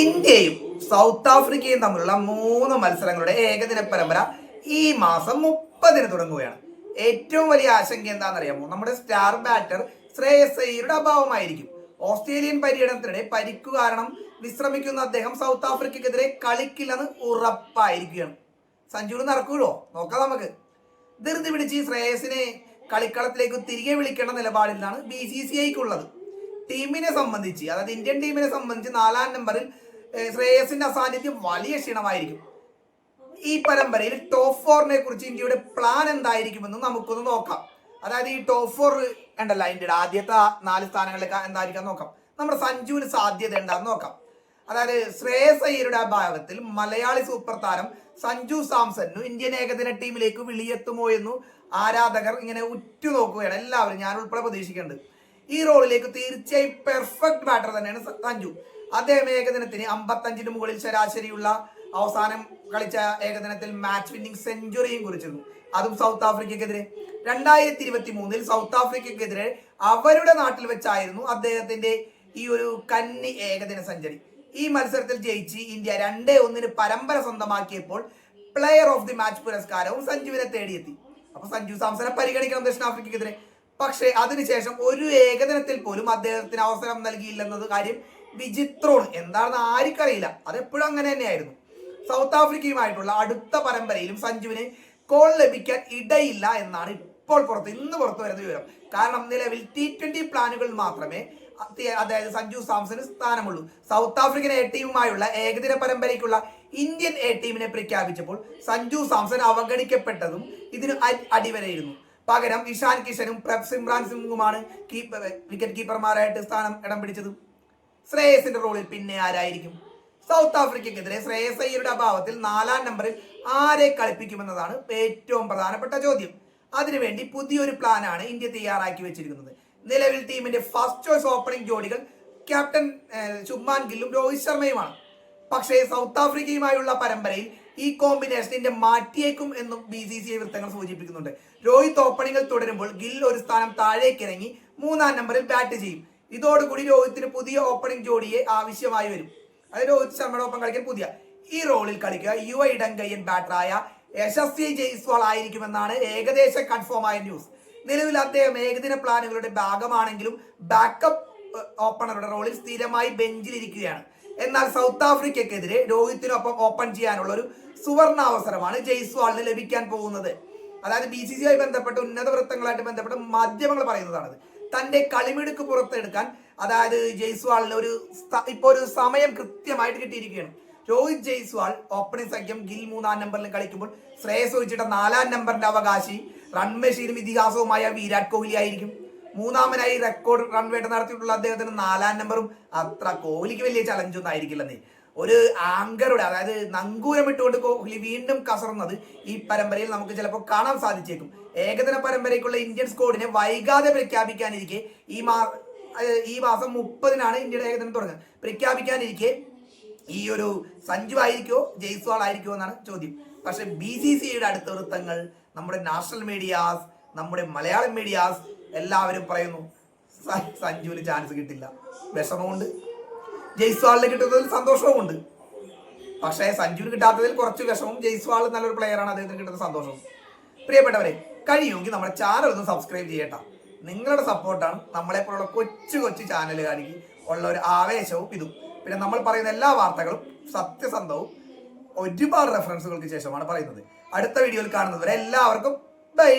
ഇന്ത്യയും സൗത്ത് ആഫ്രിക്കയും തമ്മിലുള്ള മൂന്ന് മത്സരങ്ങളുടെ ഏകദിന പരമ്പര ഈ മാസം മുപ്പതിന് തുടങ്ങുകയാണ്. ഏറ്റവും വലിയ ആശങ്ക എന്താണെന്നറിയാമോ? നമ്മുടെ സ്റ്റാർ ബാറ്റർ ശ്രേയസ് അയ്യരുടെ അഭാവമായിരിക്കും. ഓസ്ട്രേലിയൻ പര്യടനത്തിനിടെ പരിക്കു കാരണം വിശ്രമിക്കുന്ന അദ്ദേഹം സൗത്ത് ആഫ്രിക്കക്കെതിരെ കളിക്കില്ലെന്ന് ഉറപ്പായിരിക്കുകയാണ്. സഞ്ജുവിന് നടക്കൂലോ? നോക്കാം നമുക്ക്. ധൃതി പിടിച്ച് ശ്രേയസിനെ കളിക്കളത്തിലേക്ക് തിരികെ വിളിക്കേണ്ട നിലപാടിലാണ് ബി സി സി ഐക്കുള്ളത്. ടീമിനെ സംബന്ധിച്ച് അതായത് ഇന്ത്യൻ ടീമിനെ സംബന്ധിച്ച് നാലാം നമ്പറിൽ ശ്രേയസിന്റെ അസാന്നിധ്യം വലിയ ക്ഷീണമായിരിക്കും. ഈ പരമ്പരയിൽ ടോപ്പ് ഫോറിനെ കുറിച്ച് ഇന്ത്യയുടെ പ്ലാൻ എന്തായിരിക്കുമെന്ന് നമുക്കൊന്ന് നോക്കാം. അതായത് ഈ ടോപ്പ് ഫോർ ഉണ്ടല്ല ഇന്ത്യയുടെ ആദ്യത്തെ നാല് സ്ഥാനങ്ങളിലേക്ക് എന്തായിരിക്കാം നോക്കാം. നമ്മുടെ സഞ്ജുവിന് സാധ്യത ഉണ്ടാന്ന് നോക്കാം. അതായത് ശ്രേയസ് അയ്യരുടെ അഭാവത്തിൽ മലയാളി സൂപ്പർ താരം സഞ്ജു സാംസണിനു ഇന്ത്യൻ ഏകദിന ടീമിലേക്ക് വിളിയെത്തുമോ എന്നു ആരാധകർ ഇങ്ങനെ ഉറ്റുനോക്കുകയാണ്. എല്ലാവരും ഞാൻ ഉൾപ്പെടെ പ്രതീക്ഷിക്കുന്നുണ്ട്. ഈ റോളിലേക്ക് തീർച്ചയായും പെർഫെക്റ്റ് ബാറ്റർ തന്നെയാണ് സഞ്ജു. അദ്ദേഹം ഏകദിനത്തിന് അമ്പത്തഞ്ചിന് മുകളിൽ ശരാശരിയുള്ള അവസാനം കളിച്ച ഏകദിനത്തിൽ മാച്ച് വിന്നിംഗ് സെഞ്ചുറിയും കുറിച്ചിരുന്നു. അതും സൗത്ത് ആഫ്രിക്കക്കെതിരെ. രണ്ടായിരത്തി ഇരുപത്തി മൂന്നിൽ സൗത്ത് ആഫ്രിക്കക്കെതിരെ അവരുടെ നാട്ടിൽ വെച്ചായിരുന്നു അദ്ദേഹത്തിന്റെ ഈ ഒരു കന്നി ഏകദിന സെഞ്ചുറി ഈ മത്സരത്തിൽ ജയിച്ച് ഇന്ത്യ രണ്ടേ ഒന്നിന് പരമ്പര സ്വന്തമാക്കിയപ്പോൾ പ്ലെയർ ഓഫ് ദി മാച്ച് പുരസ്കാരവും സഞ്ജുവിനെ തേടിയെത്തി. അപ്പൊ സഞ്ജു സാംസനെ പരിഗണിക്കണം ദക്ഷിണാഫ്രിക്കക്കെതിരെ പക്ഷേ അതിനുശേഷം ഒരു ഏകദിനത്തിൽ പോലും അദ്ദേഹത്തിന് അവസരം നൽകിയില്ലെന്നത് കാര്യം വിചിത്രമാണ് എന്താണെന്ന് ആർക്കറിയില്ല. അതെപ്പോഴും അങ്ങനെ തന്നെയായിരുന്നു. സൗത്ത് ആഫ്രിക്കയുമായിട്ടുള്ള അടുത്ത പരമ്പരയിലും സഞ്ജുവിന് കോൾ ലഭിക്കാൻ ഇടയില്ല എന്നാണ് ഇപ്പോൾ പുറത്ത് ഇന്ന് പുറത്തു വരുന്ന വിവരം. കാരണം നിലവിൽ ടി ട്വന്റി പ്ലാനുകൾ മാത്രമേ അതായത് സഞ്ജു സാംസന് സ്ഥാനമുള്ളൂ. സൗത്ത് ആഫ്രിക്കൻ എ ടീമുമായുള്ള ഏകദിന പരമ്പരയ്ക്കുള്ള ഇന്ത്യൻ എ ടീമിനെ പ്രഖ്യാപിച്ചപ്പോൾ സഞ്ജു സാംസൺ അവഗണിക്കപ്പെട്ടതും ഇതിന് അടിവരയിരുന്നു. പകരം ഇഷാൻ കിഷനും പ്രഭ് സിംറാൻ സിംഗുമാണ് കീപ്പർ വിക്കറ്റ് കീപ്പർമാരായിട്ട് സ്ഥാനം ഇടം പിടിച്ചത്. ശ്രേയസിന്റെ റോളിൽ പിന്നെ ആരായിരിക്കും? സൗത്ത് ആഫ്രിക്കക്കെതിരെ ശ്രേയസ് അയ്യരുടെ അഭാവത്തിൽ നാലാം നമ്പറിൽ ആരെ കളിപ്പിക്കുമെന്നതാണ് ഏറ്റവും പ്രധാനപ്പെട്ട ചോദ്യം. അതിനുവേണ്ടി പുതിയൊരു പ്ലാനാണ് ഇന്ത്യ തയ്യാറാക്കി വെച്ചിരിക്കുന്നത്. നിലവിൽ ടീമിന്റെ ഫസ്റ്റ് ചോയ്സ് ഓപ്പണിംഗ് ജോഡികൾ ക്യാപ്റ്റൻ ശുഭ്മാൻ ഗില്ലും രോഹിത് ശർമ്മയുമാണ്. പക്ഷേ സൗത്ത് ആഫ്രിക്കയുമായുള്ള പരമ്പരയിൽ ഈ കോമ്പിനേഷൻ ഇന്ത്യ മാറ്റിയേക്കും എന്നും ബി സി സി വൃത്തങ്ങൾ സൂചിപ്പിക്കുന്നുണ്ട്. രോഹിത് ഓപ്പണിംഗിൽ തുടരുമ്പോൾ ഗിൽ ഒരു സ്ഥാനം താഴേക്കിറങ്ങി മൂന്നാം നമ്പറിൽ ബാറ്റ് ചെയ്യും. ഇതോടുകൂടി രോഹിത്തിന് പുതിയ ഓപ്പണിംഗ് ജോഡിയെ ആവശ്യമായി വരും. അതായത് രോഹിത് ശർമ്മയുടെ ഒപ്പം കളിക്കാൻ പുതിയ. ഈ റോളിൽ കളിക്കുക. യുവ ഇടങ്കയ്യൻ ബാറ്ററായ യശസ്വി ജയ്സ്വാൾ ആയിരിക്കുമെന്നാണ് ഏകദേശം കൺഫേം ആയ ന്യൂസ് നിലവിൽ അദ്ദേഹം ഏകദിന പ്ലാനുകളുടെ ഭാഗമാണെങ്കിലും ബാക്കപ്പ് ഓപ്പണറുടെ റോളിൽ സ്ഥിരമായി ബെഞ്ചിലിരിക്കുകയാണ് എന്നാൽ സൗത്ത് ആഫ്രിക്കക്കെതിരെ രോഹിത്തിനൊപ്പം ഓപ്പൺ ചെയ്യാനുള്ള ഒരു സുവർണ അവസരമാണ് ജയ്സ്വാളിന് ലഭിക്കാൻ പോകുന്നത്. അതായത് ബി സി സി ആയി ബന്ധപ്പെട്ട് ഉന്നത വൃത്തങ്ങളായിട്ട് ബന്ധപ്പെട്ട് മാധ്യമങ്ങൾ പറയുന്നതാണത്. തന്റെ കളിമിടുക്ക് പുറത്തെടുക്കാൻ അതായത് ജയ്സ്വാളിന് ഒരു ഇപ്പോൾ ഇപ്പൊ ഒരു സമയം കൃത്യമായിട്ട് കിട്ടിയിരിക്കുകയാണ്. രോഹിത് ജയ്സ്വാൾ ഓപ്പണിംഗ് സഖ്യം ഗിൽ മൂന്നാം നമ്പറിൽ കളിക്കുമ്പോൾ ശ്രേയസ് ഒഴിച്ചിട്ട നാലാം നമ്പറിന്റെ അവകാശി റൺ മെഷീനും ഇതിഹാസവുമായ വിരാട് കോഹ്ലി ആയിരിക്കും. മൂന്നാമനായി റെക്കോർഡ് റൺ വേട്ട നടത്തിയിട്ടുള്ള അദ്ദേഹത്തിന് നാലാം നമ്പറും അത്ര കോഹ്ലിക്ക് വലിയ ചലഞ്ചൊന്നും ആയിരിക്കില്ലെന്നേ. ഒരു ആങ്കറുടെ അതായത് നങ്കൂരം ഇട്ടുകൊണ്ട് കോഹ്ലി വീണ്ടും കസറുന്നത് ഈ പരമ്പരയിൽ നമുക്ക് ചിലപ്പോൾ കാണാൻ സാധിച്ചേക്കും. ഏകദിന പരമ്പരയ്ക്കുള്ള ഇന്ത്യൻ സ്കോഡിനെ വൈകാതെ പ്രഖ്യാപിക്കാനിരിക്കെ ഈ മാ ഈ മാസം മുപ്പതിനാണ് ഇന്ത്യയുടെ ഏകദിനം തുടങ്ങുന്നത്. പ്രഖ്യാപിക്കാനിരിക്കെ ഈ ഒരു സഞ്ജു ആയിരിക്കോ ജയ്സ്വാൾ ആയിരിക്കോ എന്നാണ് ചോദ്യം. പക്ഷെ ബി സി സിയുടെ അടുത്ത വൃത്തങ്ങൾ നമ്മുടെ നാഷണൽ മീഡിയാസ് നമ്മുടെ മലയാളം മീഡിയാസ് എല്ലാവരും പറയുന്നു സഞ്ജുവിന് ചാൻസ് കിട്ടില്ല. വിഷമമുണ്ട്. ജയ്സ്വാളിന് കിട്ടുന്നതിൽ സന്തോഷവുമുണ്ട്. പക്ഷേ സഞ്ജുവിന് കിട്ടാത്തതിൽ കുറച്ച് വിഷമവും ജയ്സ്വാൾ നല്ലൊരു പ്ലെയറാണ് അദ്ദേഹത്തിന് കിട്ടുന്ന സന്തോഷവും. പ്രിയപ്പെട്ടവരെ കഴിയുമെങ്കിൽ നമ്മുടെ ചാനൽ ഒന്ന് സബ്സ്ക്രൈബ് ചെയ്യട്ടെ. നിങ്ങളുടെ സപ്പോർട്ടാണ് നമ്മളെ പോലുള്ള കൊച്ചു കൊച്ചു ചാനലുകാർക്ക് ഉള്ള ഒരു ആവേശവും ഇതും. പിന്നെ നമ്മൾ പറയുന്ന എല്ലാ വാർത്തകളും സത്യസന്ധവും ഒരുപാട് റെഫറൻസുകൾക്ക് ശേഷമാണ് പറയുന്നത്. അടുത്ത വീഡിയോയിൽ കാണുന്നവരെ എല്ലാവർക്കും ബൈ